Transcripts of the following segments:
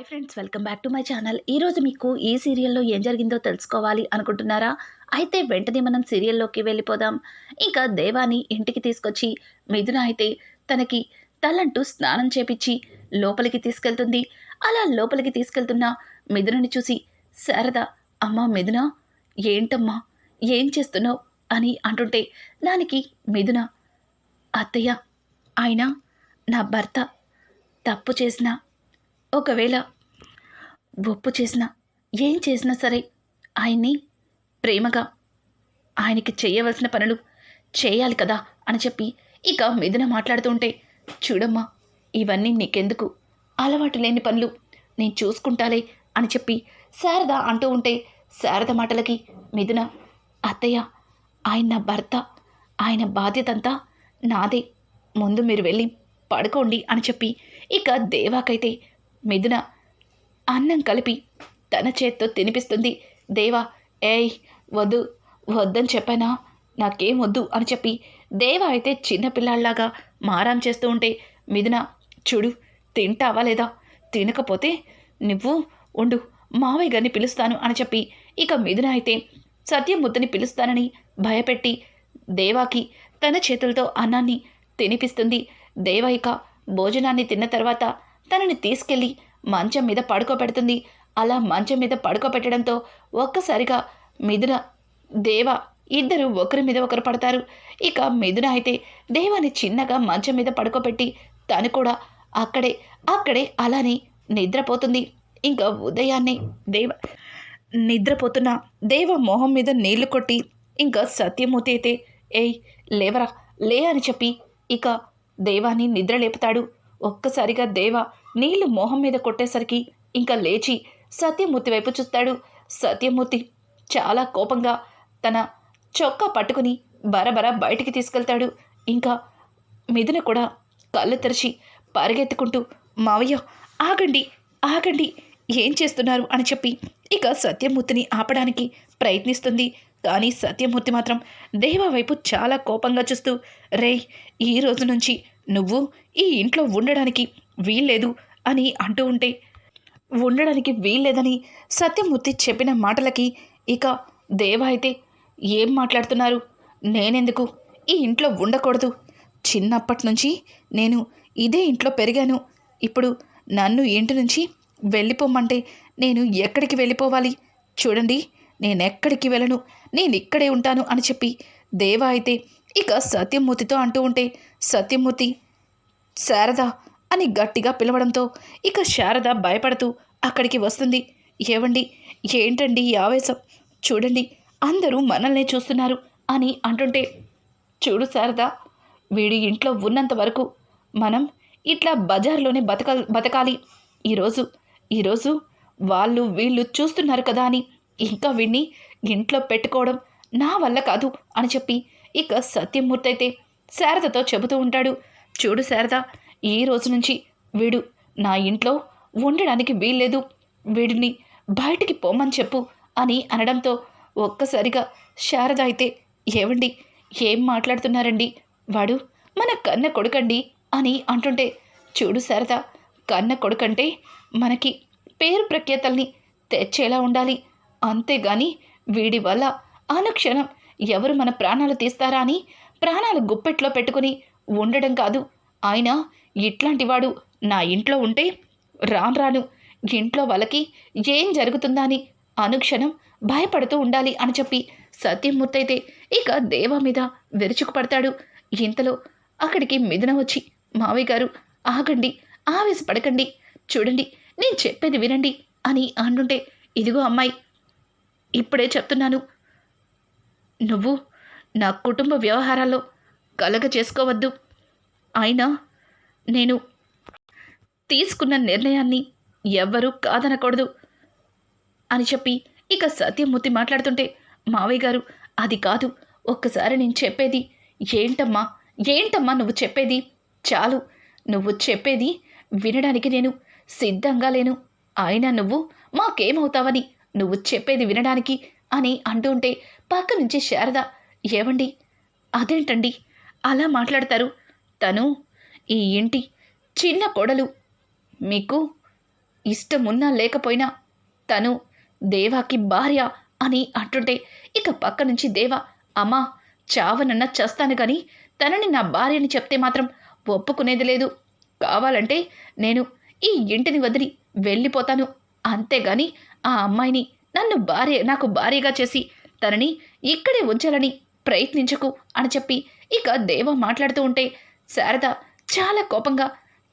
Hi friends welcome back to my channel. ఈరోజు మీకు ఈ సీరియల్లో ఏం జరిగిందో తెలుసుకోవాలి అనుకుంటున్నారా? అయితే వెంటనే మనం సీరియల్లోకి వెళ్ళిపోదాం. ఇంకా దేవాని ఇంటికి తీసుకొచ్చి మిథున అయితే తనకి తలంటూ స్నానం చేపించి లోపలికి తీసుకెళ్తుంది. అలా లోపలికి తీసుకెళ్తున్న మిథునని చూసి శారద అమ్మా మిథున ఏంటమ్మా? ఏం చేస్తున్నావు? అని అంటుంటే దానికి మిథున అత్తయ్య ఆయన నా భర్త తప్పు చేసినా ఒకవేళ ఒప్పు చేసినా ఏం చేసినా సరే ఆయన్ని ప్రేమగా ఆయనకి చేయవలసిన పనులు చేయాలి కదా అని చెప్పి ఇక మిథున మాట్లాడుతూ ఉంటే చూడమ్మా ఇవన్నీ నీకెందుకు? అలవాటు లేని పనులు నేను చూసుకుంటాలే అని చెప్పి శారద అంటూ ఉంటే శారద మాటలకి మిథున అత్తయ్య ఆయన నా భర్త ఆయన బాధ్యత అంతా నాదే. ముందు మీరు వెళ్ళి పడుకోండి అని చెప్పి ఇక దేవాకైతే మిథున అన్నం కలిపి తన చేత్తో తినిపిస్తుంది. దేవా ఏయ్ వద్దు వద్దని చెప్పానా? నాకేం వద్దు అని చెప్పి దేవ అయితే చిన్నపిల్లాళ్ళాగా మారాం చేస్తూ ఉంటే మిథున చూడు తింటావా లేదా? తినకపోతే నువ్వు ఉండు మావయ్య గారిని పిలుస్తాను అని చెప్పి ఇక మిథున అయితే సత్యముద్దని పిలుస్తానని భయపెట్టి దేవాకి తన చేతులతో అన్నాన్ని తినిపిస్తుంది. దేవ ఇక భోజనాన్ని తిన్న తర్వాత తనని తీసుకెళ్ళి మంచం మీద పడుకోబెడుతుంది. అలా మంచం మీద పడుకోబెట్టడంతో ఒక్కసారిగా మిథున దేవ ఇద్దరు ఒకరి మీద ఒకరు పడతారు. ఇక మిథున అయితే దేవాని చిన్నగా మంచం మీద పడుకోబెట్టి తను కూడా అక్కడే అక్కడే అలానే నిద్రపోతుంది. ఇంకా ఉదయాన్నే దేవ నిద్రపోతున్న దేవ మొహం మీద నీళ్ళు కొట్టి ఇంకా సత్యమూర్తి అయితే ఏయ్ లేవరా లే అని చెప్పి ఇక దేవాని నిద్ర లేపుతాడు. ఒక్కసారిగా దేవ నీళ్ళు మొహం మీద కొట్టేసరికి ఇంకా లేచి సత్యమూర్తి వైపు చూస్తాడు. సత్యమూర్తి చాలా కోపంగా తన చొక్కా పట్టుకుని బరబర బయటికి తీసుకెళ్తాడు. ఇంకా మిథున కూడా కళ్ళు తెరిచి పరిగెత్తుకుంటూ మావయ్య ఆగండి ఆగండి ఏం చేస్తున్నారు? అని చెప్పి ఇక సత్యమూర్తిని ఆపడానికి ప్రయత్నిస్తుంది. కానీ సత్యమూర్తి మాత్రం దేవ వైపు చాలా కోపంగా చూస్తూ రేయ్ ఈ రోజు నుంచి నువ్వు ఈ ఇంట్లో ఉండడానికి వీల్లేదు అని అంటూ ఉంటే ఉండడానికి వీల్లేదని సత్యమూర్తి చెప్పిన మాటలకి ఇక దేవ అయితే ఏం మాట్లాడుతున్నారు? నేనెందుకు ఈ ఇంట్లో ఉండకూడదు. చిన్నప్పటి నుంచి నేను ఇదే ఇంట్లో పెరిగాను. ఇప్పుడు నన్ను ఇంటి నుంచి వెళ్ళిపోమంటే నేను ఎక్కడికి వెళ్ళిపోవాలి? చూడండి నేను ఎక్కడికి వెళ్ళను? నేను ఇక్కడే ఉంటాను అని చెప్పి దేవ అయితే ఇక సత్యమూర్తితో అంటూ ఉంటే సత్యమూర్తి శారద అని గట్టిగా పిలవడంతో ఇక శారద భయపడుతూ అక్కడికి వస్తుంది. ఏవండి ఏంటండి ఈ ఆవేశం? చూడండి అందరూ మనల్నే చూస్తున్నారు అని అంటుంటే చూడు శారద వీడి ఇంట్లో ఉన్నంత వరకు మనం ఇట్లా బజార్లోనే బతక బతకాలి. ఈరోజు ఈరోజు వాళ్ళు వీళ్ళు చూస్తున్నారు కదా అని ఇంకా వీడిని ఇంట్లో పెట్టుకోవడం నా వల్ల కాదు అని చెప్పి ఇక సత్యమూర్తి అయితే శారదతో చెబుతూ ఉంటాడు. చూడు శారద ఈ రోజు నుంచి వీడు నా ఇంట్లో ఉండడానికి వీల్లేదు. వీడిని బయటికి పోమని చెప్పు అని అనడంతో ఒక్కసారిగా శారద అయితే ఏవండి ఏం మాట్లాడుతున్నారండి? వాడు మన కన్న కొడుకండి అని అంటుంటే చూడు శారద కన్న కొడుకంటే మనకి పేరు ప్రఖ్యాతల్ని తెచ్చేలా ఉండాలి. అంతేగాని వీడి వల్ల అనుక్షణం ఎవరు మన ప్రాణాలు తీస్తారా అని ప్రాణాలు గుప్పెట్లో పెట్టుకుని ఉండడం కాదు. ఆయన ఇట్లాంటివాడు నా ఇంట్లో ఉంటే రాను రాను ఇంట్లో వాళ్ళకి ఏం జరుగుతుందా అని అనుక్షణం భయపడుతూ ఉండాలి అని చెప్పి సత్యమూర్తి అయితే ఇక దేవ మీద విరుచుకుపడతాడు ఇంతలో అక్కడికి మిథున వచ్చి మావయ్య గారు ఆగండి ఆవేశపడకండి. చూడండి నేను చెప్పేది వినండి అని అంటుంటే ఇదిగో అమ్మాయి ఇప్పుడే చెప్తున్నాను. నువ్వు నా కుటుంబ వ్యవహారాల్లో కలగ చేసుకోవద్దు. అయినా నేను తీసుకున్న నిర్ణయాన్ని ఎవ్వరూ కాదనకూడదు అని చెప్పి ఇక సత్యమూర్తి మాట్లాడుతుంటే మావయ్య గారు అది కాదు ఒక్కసారి నేను చెప్పేది ఏంటమ్మా ఏంటమ్మా నువ్వు చెప్పేది? చాలు నువ్వు చెప్పేది వినడానికి నేను సిద్ధంగా లేను. అయినా నువ్వు మాకేమవుతావని నువ్వు చెప్పేది వినడానికి అని అంటూ ఉంటే పక్క నుంచి శారద ఏవండి? అదేంటండి? అలా మాట్లాడతారు. తను ఈ ఇంటి చిన్న కోడలు. మీకు ఇష్టమున్నా లేకపోయినా తను దేవాకి భార్య అని అంటుంటే ఇక పక్క నుంచి దేవ అమ్మా చావనన్నా చేస్తాను కానీ తనని నా భార్యని చెప్తే మాత్రం ఒప్పుకునేది లేదు. కావాలంటే నేను ఈ ఇంటిని వదిలి వెళ్ళిపోతాను. అంతేగాని ఆ అమ్మాయిని నన్ను భార్య నాకు భార్యగా చేసి తనని ఇక్కడే ఉంచాలని ప్రయత్నించకు అని చెప్పి ఇక దేవ మాట్లాడుతూ ఉంటే శారద చాలా కోపంగా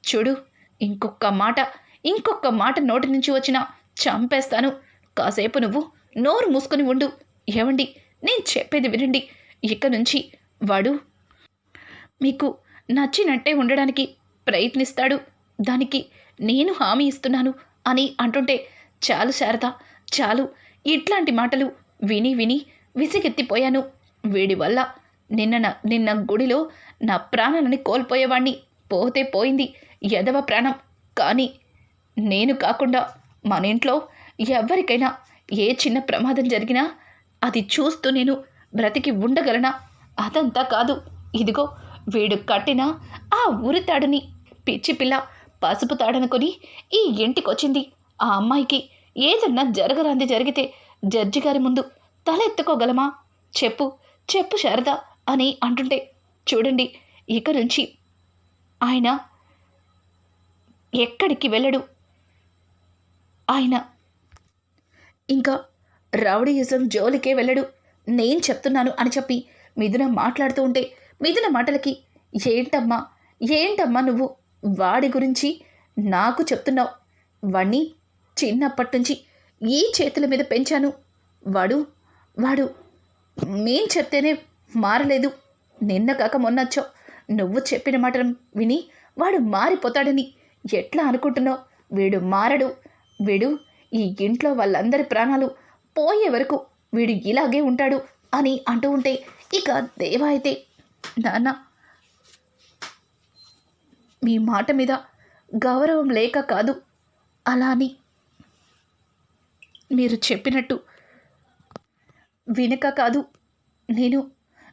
చూడు ఇంకొక మాట ఇంకొక మాట నోటి నుంచి వచ్చినా చంపేస్తాను. కాసేపు నువ్వు నోరు మూసుకొని ఉండు. ఏమండి నేను చెప్పేది వినండి. ఇక నుంచి వాడు మీకు నచ్చినట్టే ఉండడానికి ప్రయత్నిస్తాడు. దానికి నేను హామీ ఇస్తున్నాను అని అంటుంటే చాలు శారద. చాలు. ఇట్లాంటి మాటలు విని విని విసిగెత్తిపోయాను. వీడి వల్ల నిన్న నిన్న గుడిలో నా ప్రాణాలని కోల్పోయేవాణ్ణి. పోతే పోయింది ఎదవ ప్రాణం. కానీ నేను కాకుండా మన ఇంట్లో ఎవరికైనా ఏ చిన్న ప్రమాదం జరిగినా అది చూస్తూ నేను బ్రతికి ఉండగలనా? అదంతా కాదు. ఇదిగో వీడు కట్టిన ఆ ఉరితాడుని పిచ్చి పిల్ల పసుపు తాడనుకొని ఈ ఇంటికొచ్చింది ఆ అమ్మాయికి. ఏదన్నా జరగరాంది జరిగితే జడ్జి గారి ముందు తల ఎత్తుకోగలమా? చెప్పు చెప్పు శారద అని అంటుంటే చూడండి ఇక నుంచి ఆయన ఎక్కడికి వెళ్ళడు. ఆయన ఇంకా రౌడీయిజం జోలికే వెళ్ళడు. నేను చెప్తున్నాను అని చెప్పి మిథున మాట్లాడుతూ ఉంటే మిథున మాటలకి ఏంటమ్మా ఏంటమ్మా నువ్వు? వాడి గురించి నాకు చెప్తున్నావు. వాణ్ణి చిన్నప్పటి నుంచి ఈ చేతుల మీద పెంచాను. వాడు వాడు మేం చెప్తేనే మారలేదు. నిన్న కాక మొన్నొచ్చో నువ్వు చెప్పిన మాట విని వాడు మారిపోతాడని ఎట్లా అనుకుంటున్నావు? వీడు మారడు. వీడు ఈ ఇంట్లో వాళ్ళందరి ప్రాణాలు పోయే వరకు వీడు ఇలాగే ఉంటాడు అని అంటూ ఉంటే ఇక దేవ అయితే నాన్న మీ మాట మీద గౌరవం లేక కాదు. అలా అని మీరు చెప్పినట్టు వినక కాదు. నేను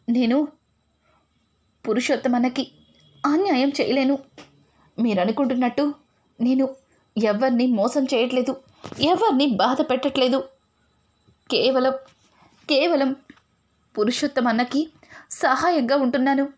నేను పురుషోత్తమన్నకి అన్యాయం చేయలేను. మీరు అనుకుంటున్నట్టు నేను ఎవరిని మోసం చేయట్లేదు. ఎవరిని బాధ పెట్టట్లేదు. కేవలం కేవలం పురుషోత్తమన్నకి సహాయంగా ఉంటున్నాను.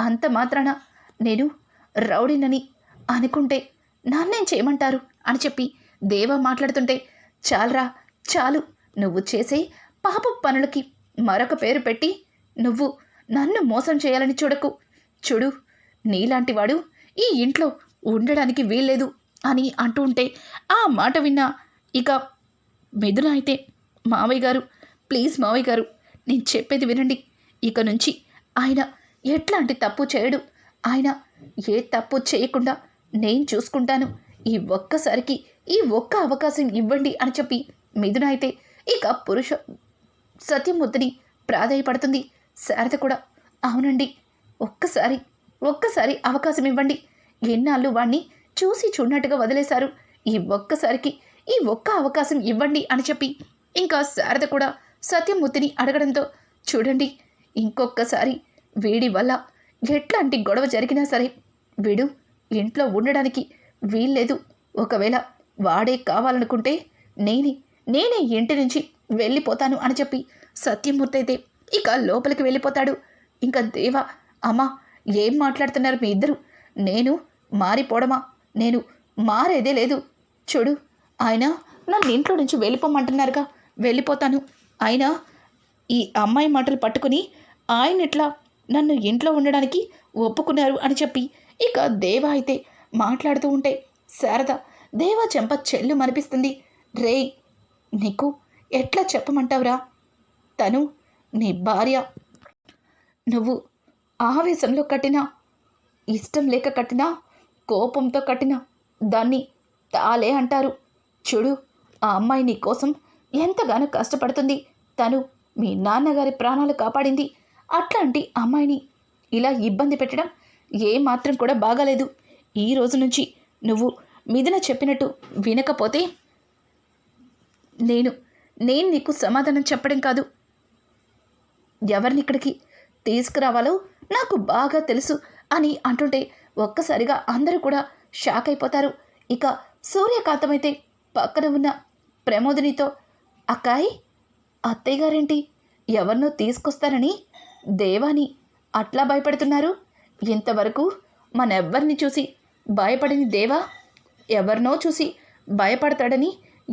అంత మాత్రాన నేను రౌడీనని అనుకుంటే నన్నేం చేయమంటారు అని చెప్పి దేవ మాట్లాడుతుంటే చాలరా చాలు. నువ్వు చేసే పాప పనులకి మరొక పేరు పెట్టి నువ్వు నన్ను మోసం చేయాలని చూడకు. చూడు నీలాంటివాడు ఈ ఇంట్లో ఉండడానికి వీల్లేదు అని అంటూ ఉంటే ఆ మాట విన్నా ఇక మెదున అయితే మావయ్య గారు ప్లీజ్ మావయ్య గారు నేను చెప్పేది వినండి. ఇక నుంచి ఆయన ఎట్లాంటి తప్పు చేయడు. ఆయన ఏ తప్పు చేయకుండా నేను చూసుకుంటాను. ఈ ఒక్కసారికి ఈ ఒక్క అవకాశం ఇవ్వండి అని చెప్పి మిథున అయితే ఇక పురుష సత్యమూర్తిని ప్రాధాయపడుతుంది. శారద కూడా అవునండి ఒక్కసారి ఒక్కసారి అవకాశం ఇవ్వండి. ఎన్నాళ్ళు వాణ్ణి చూసి చూడనట్టుగా వదిలేశారు. ఈ ఒక్కసారికి ఈ ఒక్క అవకాశం ఇవ్వండి అని చెప్పి ఇంకా శారద కూడా సత్యమూర్తిని అడగడంతో చూడండి ఇంకొక్కసారి వీడి వల్ల ఎట్లాంటి గొడవ జరిగినా సరే వీడు ఇంట్లో ఉండడానికి వీల్లేదు. ఒకవేళ వాడే కావాలనుకుంటే నేనే నేనే ఇంటి నుంచి వెళ్ళిపోతాను అని చెప్పి సత్యమూర్తి అయితే ఇక లోపలికి వెళ్ళిపోతాడు. ఇంకా దేవ అమ్మా ఏం మాట్లాడుతున్నారు మీ ఇద్దరు? నేను మారిపోవడమా నేను మారేదే లేదు. చూడు ఆయన నన్ను ఇంట్లో నుంచి వెళ్ళిపోమంటున్నారుగా. వెళ్ళిపోతాను. అయినా ఈ అమ్మాయి మాటలు పట్టుకుని ఆయన ఇట్లా నన్ను ఇంట్లో ఉండడానికి ఒప్పుకున్నారు అని చెప్పి ఇక దేవ అయితే మాట్లాడుతూ ఉంటే శారద దేవ చెంప చెల్లు మనిపిస్తుంది రే నీకు ఎట్లా చెప్పమంటావురా? తను నీ భార్య. నువ్వు ఆవేశంలో కట్టినా ఇష్టం లేక కట్టినా కోపంతో కట్టినా దాన్ని తాలే అంటారు. చూడు ఆ అమ్మాయి నీ కోసం ఎంతగానో కష్టపడుతుంది. తను మీ నాన్నగారి ప్రాణాలు కాపాడింది. అట్లాంటి అమ్మాయిని ఇలా ఇబ్బంది పెట్టడం ఏమాత్రం కూడా బాగాలేదు. ఈ రోజు నుంచి నువ్వు మిథున చెప్పినట్టు వినకపోతే నేను నేను నీకు సమాధానం చెప్పడం కాదు. ఎవరిని ఇక్కడికి తీసుకురావాలో నాకు బాగా తెలుసు అని అంటుంటే ఒక్కసారిగా అందరూ కూడా షాక్ అయిపోతారు. ఇక సూర్యకాంతమైతే పక్కన ఉన్న ప్రమోదినితో అక్కాయ్ అత్తయ్య గారేంటి? ఎవరినో తీసుకొస్తారని దేవాని అట్లా భయపడుతున్నారు? ఇంతవరకు మనెవ్వరిని చూసి భయపడని దేవా? ఎవరినో చూసి భయపడతాడని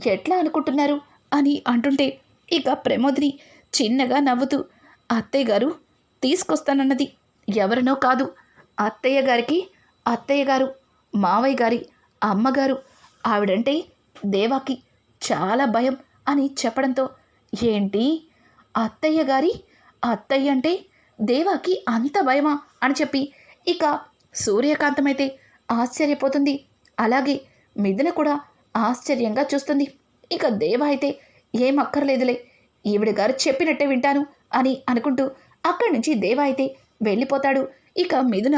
ఎట్లా అనుకుంటున్నారు అని అంటుంటే ఇక ప్రమోదిని చిన్నగా నవ్వుతూ అత్తయ్య గారు తీసుకొస్తానన్నది ఎవరినో కాదు. అత్తయ్య గారికి అత్తయ్య గారు మావయ్య గారి అమ్మగారు ఆవిడంటే దేవాకి చాలా భయం అని చెప్పడంతో ఏంటి? అత్తయ్య గారి అత్తయ్య అంటే దేవాకి అంత భయమా? అని చెప్పి ఇక సూర్యకాంతమైతే ఆశ్చర్యపోతుంది. అలాగే మిథున కూడా ఆశ్చర్యంగా చూస్తుంది. ఇక దేవ అయితే ఏం అక్కర్లేదులే ఈవిడ గారు చెప్పినట్టే వింటాను అని అనుకుంటూ అక్కడి నుంచి దేవ అయితే వెళ్ళిపోతాడు. ఇక మిథున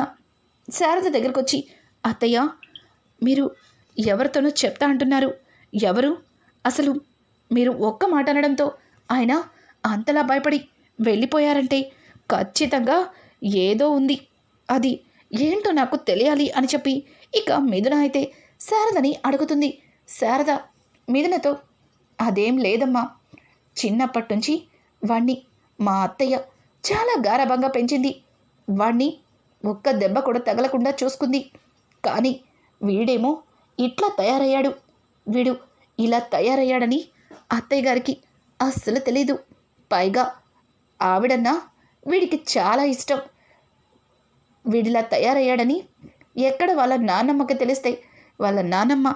శారద దగ్గరకు వచ్చి అత్తయ్య మీరు ఎవరితోనో చెప్తా అంటున్నారు. ఎవరు? అసలు మీరు ఒక్క మాట అనడంతో ఆయన అంతలా భయపడి వెళ్ళిపోయారంటే ఖచ్చితంగా ఏదో ఉంది. అది ఏంటో నాకు తెలియాలి అని చెప్పి ఇక మిథున అయితే శారదని అడుగుతుంది. శారద మిథునతో అదేం లేదమ్మా. చిన్నప్పటి నుంచి వాణ్ణి మా అత్తయ్య చాలా గారభంగా పెంచింది. వాణ్ణి ఒక్క దెబ్బ కూడా తగలకుండా చూసుకుంది. కానీ వీడేమో ఇట్లా తయారయ్యాడు. వీడు ఇలా తయారయ్యాడని అత్తయ్య గారికి అస్సలు తెలీదు. పైగా ఆవిడన్నా వీడికి చాలా ఇష్టం. వీడిలా తయారయ్యాడని ఎక్కడ వాళ్ళ నాన్నమ్మకి తెలిస్తే వాళ్ళ నాన్నమ్మ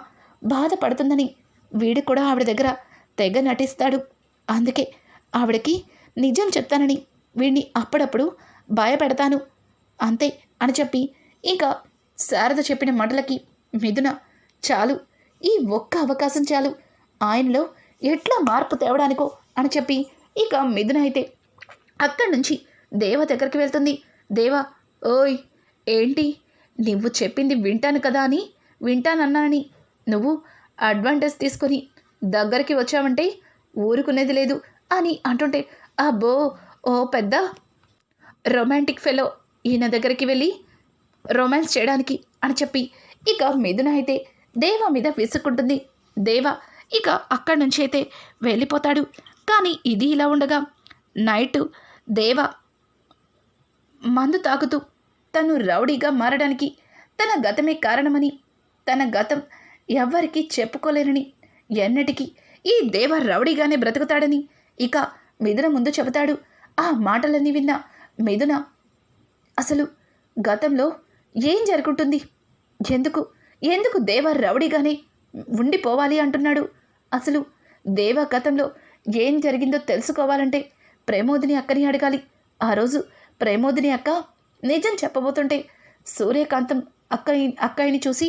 బాధపడుతుందని వీడు కూడా ఆవిడ దగ్గర తెగ నటిస్తాడు. అందుకే ఆవిడకి నిజం చెప్తానని వీడిని అప్పుడప్పుడు భయపెడతాను. అంతే అని చెప్పి ఇక శారద చెప్పిన మాటలకి మిథున చాలు. ఈ ఒక్క అవకాశం చాలు. ఆయనలో ఎట్లా మార్పు తేవడానికో అని చెప్పి ఇక మిథున అయితే అక్కడి నుంచి దేవ దగ్గరికి వెళ్తుంది. దేవ ఓయ్ ఏంటి? నువ్వు చెప్పింది వింటాను కదా అని వింటానన్నానని. నువ్వు అడ్వాంటేజ్ తీసుకొని దగ్గరికి వచ్చావంటే ఊరుకునేది లేదు అని అంటుంటే అబ్బో ఓ పెద్ద రొమాంటిక్ ఫెలో ఈయన దగ్గరికి వెళ్ళి రొమాన్స్ చేయడానికి అని చెప్పి ఇక మిథున అయితే దేవ మీద విసుక్కుంటుంది. దేవ ఇక అక్కడి నుంచి అయితే వెళ్ళిపోతాడు. కానీ ఇది ఇలా ఉండగా నైట్ దేవ మందు తాగుతూ తను రౌడీగా మారడానికి తన గతమే కారణమని తన గతం ఎవ్వరికీ చెప్పుకోలేనని ఎన్నటికీ ఈ దేవ రౌడీగానే బ్రతుకుతాడని ఇక మిథున ముందు చెబుతాడు. ఆ మాటలన్నీ విన్న మిథున అసలు గతంలో ఏం జరుగుతుంది ఎందుకు ఎందుకు దేవ రౌడీగానే ఉండిపోవాలి అంటున్నాడు? అసలు దేవ గతంలో ఏం జరిగిందో తెలుసుకోవాలంటే ప్రేమోదిని అక్కని అడగాలి. ఆ రోజు ప్రేమోదిని అక్క నిజం చెప్పబోతుంటే సూర్యకాంతం అక్క అక్కయ్యని చూసి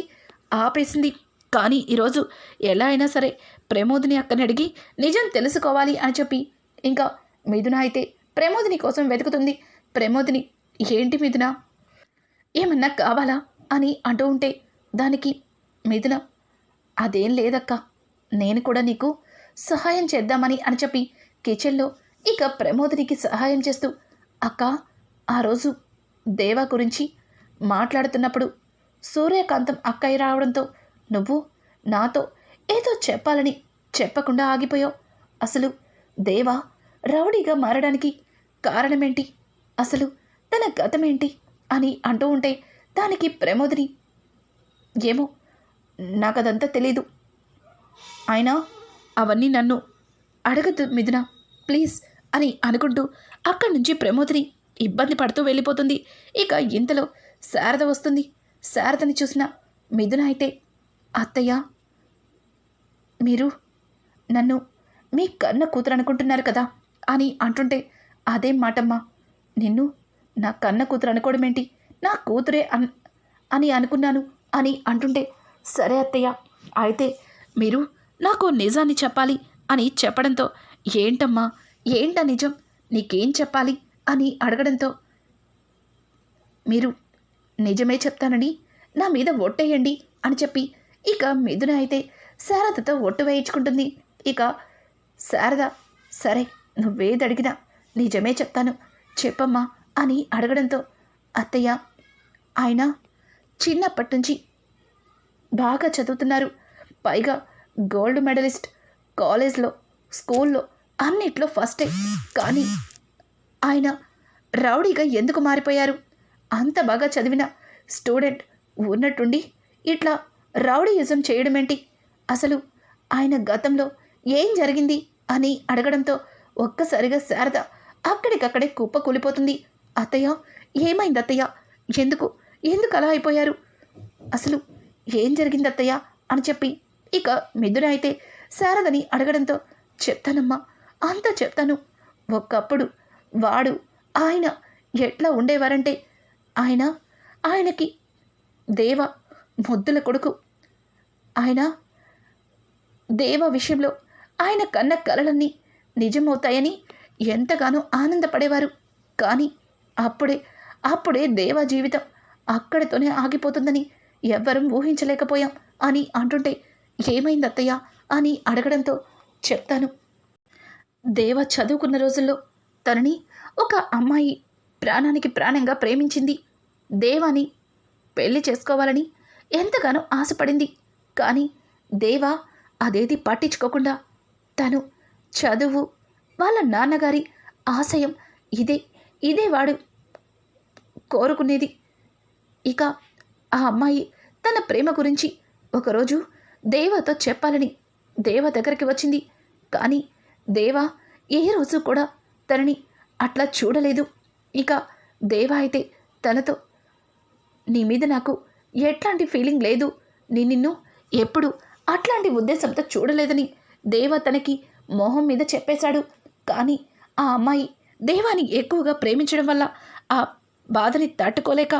ఆపేసింది. కానీ ఈరోజు ఎలా అయినా సరే ప్రమోదిని అక్కని అడిగి నిజం తెలుసుకోవాలి అని చెప్పి ఇంకా మిథున అయితే ప్రమోదిని కోసం వెతుకుతుంది. ప్రమోదిని ఏంటి మిథున? ఏమన్నా కావాలా? అని అంటూ ఉంటే దానికి మిథున అదేం లేదక్క. నేను కూడా నీకు సహాయం చేద్దామని అని చెప్పి కిచెన్లో ఇక ప్రమోదినికి సహాయం చేస్తూ అక్క ఆ రోజు దేవా గురించి మాట్లాడుతున్నప్పుడు సూర్యకాంతం అక్కయ్య రావడంతో నువ్వు నాతో ఏదో చెప్పాలని చెప్పకుండా ఆగిపోయావు. అసలు దేవా రౌడీగా మారడానికి కారణమేంటి? అసలు తన గతమేంటి? అని అంటూ ఉంటే దానికి ప్రమోదిని ఏమో నాకదంతా తెలీదు. అయినా అవన్నీ నన్ను అడగద్దు మిథున ప్లీజ్ అని అనుకుంటూ అక్కడి నుంచి ప్రమోదిని ఇబ్బంది పడుతూ వెళ్ళిపోతుంది. ఇక ఇంతలో శారద వస్తుంది. శారదని చూసిన మిథున అయితే అత్తయ్య మీరు నన్ను మీ కన్న కూతురు అనుకుంటున్నారు కదా అని అంటుంటే అదేం మాటమ్మా నిన్ను నా కన్న కూతురు అనుకోవడం ఏంటి? నా కూతురే అన్ అని అనుకున్నాను అని అంటుంటే సరే అత్తయ్య అయితే మీరు నాకు నిజాన్ని చెప్పాలి అని చెప్పడంతో ఏంటమ్మా ఏంట నిజం? నీకేం చెప్పాలి? అని అడగడంతో మీరు నిజమే చెప్తానని నా మీద ఒట్టేయండి అని చెప్పి ఇక మిథున అయితే శారదతో ఒట్టు వేయించుకుంటుంది. ఇక శారద సరే నువ్వేది అడిగినా నిజమే చెప్తాను చెప్పమ్మా అని అడగడంతో అత్తయ్య ఆయన చిన్నప్పటి నుంచి బాగా చదువుతున్నారు. పైగా గోల్డ్ మెడలిస్ట్ కాలేజ్లో స్కూల్లో అన్నిట్లో ఫస్టే. కానీ ఆయన రౌడీగా ఎందుకు మారిపోయారు? అంత బాగా చదివిన స్టూడెంట్ ఉన్నట్టుండి ఇట్లా రౌడీయిజం చేయడమేంటి? అసలు ఆయన గతంలో ఏం జరిగింది అని అడగడంతో ఒక్కసారిగా శారద అక్కడికక్కడే కుప్ప కూలిపోతుంది. అత్తయ్య ఏమైంది అత్తయ్య? ఎందుకు? ఎందుకు అలా అయిపోయారు? అసలు ఏం జరిగింది అత్తయ్య? అని చెప్పి ఇక మిథున అయితే శారదని అడగడంతో చెప్తానమ్మా అంతా చెప్తాను. ఒకప్పుడు వాడు ఆయన ఎట్లా ఉండేవారంటే ఆయన ఆయనకి దేవ ముద్దుల కొడుకు. ఆయన దేవ విషయంలో ఆయన కన్న కలలన్నీ నిజమవుతాయని ఎంతగానో ఆనందపడేవారు. కానీ అప్పుడే అప్పుడే దేవ జీవితం అక్కడితోనే ఆగిపోతుందని ఎవ్వరం ఊహించలేకపోయాం అని అంటుంటే ఏమైంది అత్తయ్య అని అడగడంతో చెప్తాను. దేవ చదువుకున్న రోజుల్లో తనని ఒక అమ్మాయి ప్రాణానికి ప్రాణంగా ప్రేమించింది. దేవాని పెళ్ళి చేసుకోవాలని ఎంతగానో ఆశపడింది. కానీ దేవా అదేది పట్టించుకోకుండా తను చదువు వాళ్ళ నాన్నగారి ఆశయం ఇదే ఇదే వాడు కోరుకునేది. ఇక ఆ అమ్మాయి తన ప్రేమ గురించి ఒకరోజు దేవతో చెప్పాలని దేవ దగ్గరికి వచ్చింది. కానీ దేవ ఏ రోజు కూడా తనని అట్లా చూడలేదు. ఇక దేవ అయితే తనతో నీ మీద నాకు ఎట్లాంటి ఫీలింగ్ లేదు. నీ నిన్ను ఎప్పుడు అట్లాంటి ఉద్దేశంతో చూడలేదని దేవ తనకి మొహం మీద చెప్పేశాడు. కానీ ఆ అమ్మాయి దేవాని ఎక్కువగా ప్రేమించడం వల్ల ఆ బాధని తట్టుకోలేక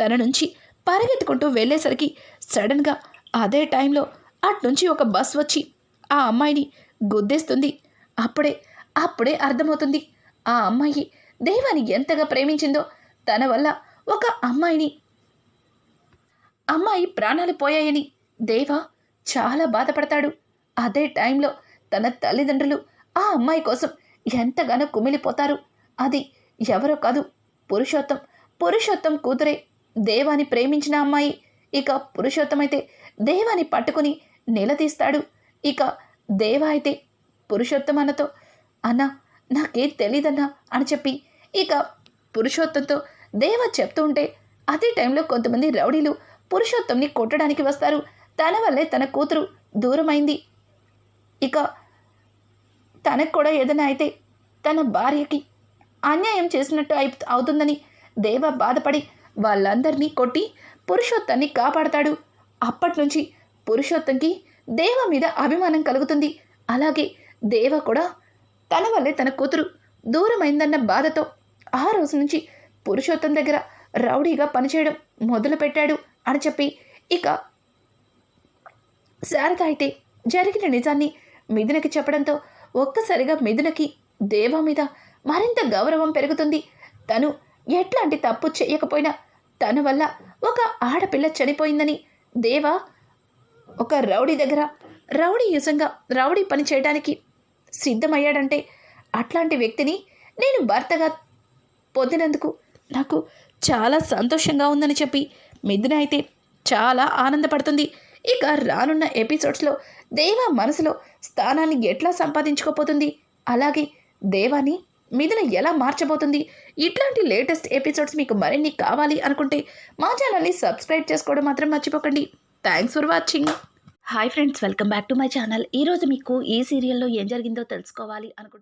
తన నుంచి పరిగెత్తుకుంటూ వెళ్ళేసరికి సడన్గా అదే టైంలో అట్నుంచి ఒక బస్ వచ్చి ఆ అమ్మాయిని గుద్దేస్తుంది. అప్పుడే అప్పుడే అర్థమవుతుంది. ఆ అమ్మాయి దేవాని ఎంతగా ప్రేమించిందో తన వల్ల ఒక అమ్మాయిని అమ్మాయి ప్రాణాలు పోయాయని దేవా చాలా బాధపడతాడు. అదే టైంలో తన తల్లిదండ్రులు ఆ అమ్మాయి కోసం ఎంతగానో కుమిలిపోతారు. అది ఎవరో కాదు పురుషోత్తం. పురుషోత్తం కూతురే దేవాని ప్రేమించిన అమ్మాయి. ఇక పురుషోత్తం అయితే దేవాని పట్టుకుని నిలదీస్తాడు. ఇక దేవ అయితే పురుషోత్తం అన్నతో అన్నా నాకేం తెలీదన్నా అని చెప్పి ఇక పురుషోత్తంతో దేవ చెప్తూ ఉంటే అదే టైంలో కొంతమంది రౌడీలు పురుషోత్తంని కొట్టడానికి వస్తారు. తన వల్లే తన కూతురు దూరమైంది. ఇక తనకు కూడా ఏదైనా అయితే తన భార్యకి అన్యాయం చేసినట్టు అయి అవుతుందని దేవ బాధపడి వాళ్ళందరినీ కొట్టి పురుషోత్తాన్ని కాపాడతాడు. అప్పటి నుంచి పురుషోత్తంకి దేవ మీద అభిమానం కలుగుతుంది. అలాగే దేవ కూడా తన వల్లే తన కూతురు దూరమైందన్న బాధతో ఆ రోజు నుంచి పురుషోత్తం దగ్గర రౌడీగా పనిచేయడం మొదలుపెట్టాడు అని చెప్పి ఇక శారద అయితే జరిగిన నిజాన్ని మిథునకి చెప్పడంతో ఒక్కసారిగా మిథునకి దేవ మీద మరింత గౌరవం పెరుగుతుంది. తను ఎట్లాంటి తప్పు చేయకపోయినా తన వల్ల ఒక ఆడపిల్ల చనిపోయిందని దేవ ఒక రౌడీ దగ్గర రౌడీ యుజంగా రౌడీ పని చేయడానికి సిద్ధమయ్యాడంటే అట్లాంటి వ్యక్తిని నేను భర్తగా పొందినందుకు నాకు చాలా సంతోషంగా ఉందని చెప్పి మిథున అయితే చాలా ఆనందపడుతుంది. ఇక రానున్న ఎపిసోడ్స్లో దేవ మనసులో స్థానాన్ని ఎట్లా సంపాదించుకోపోతుంది అలాగే దేవాని మిథున ఎలా మార్చబోతుంది? ఇట్లాంటి లేటెస్ట్ ఎపిసోడ్స్ మీకు మరిన్ని కావాలి అనుకుంటే మా ఛానల్ని సబ్స్క్రైబ్ చేసుకోవడం మాత్రం మర్చిపోకండి. Thanks for watching. Hi friends welcome back to my channel. ఈరోజు మీకు ఈ సీరియల్లో ఏం జరిగిందో తెలుసుకోవాలి అనుకుంటున్నాను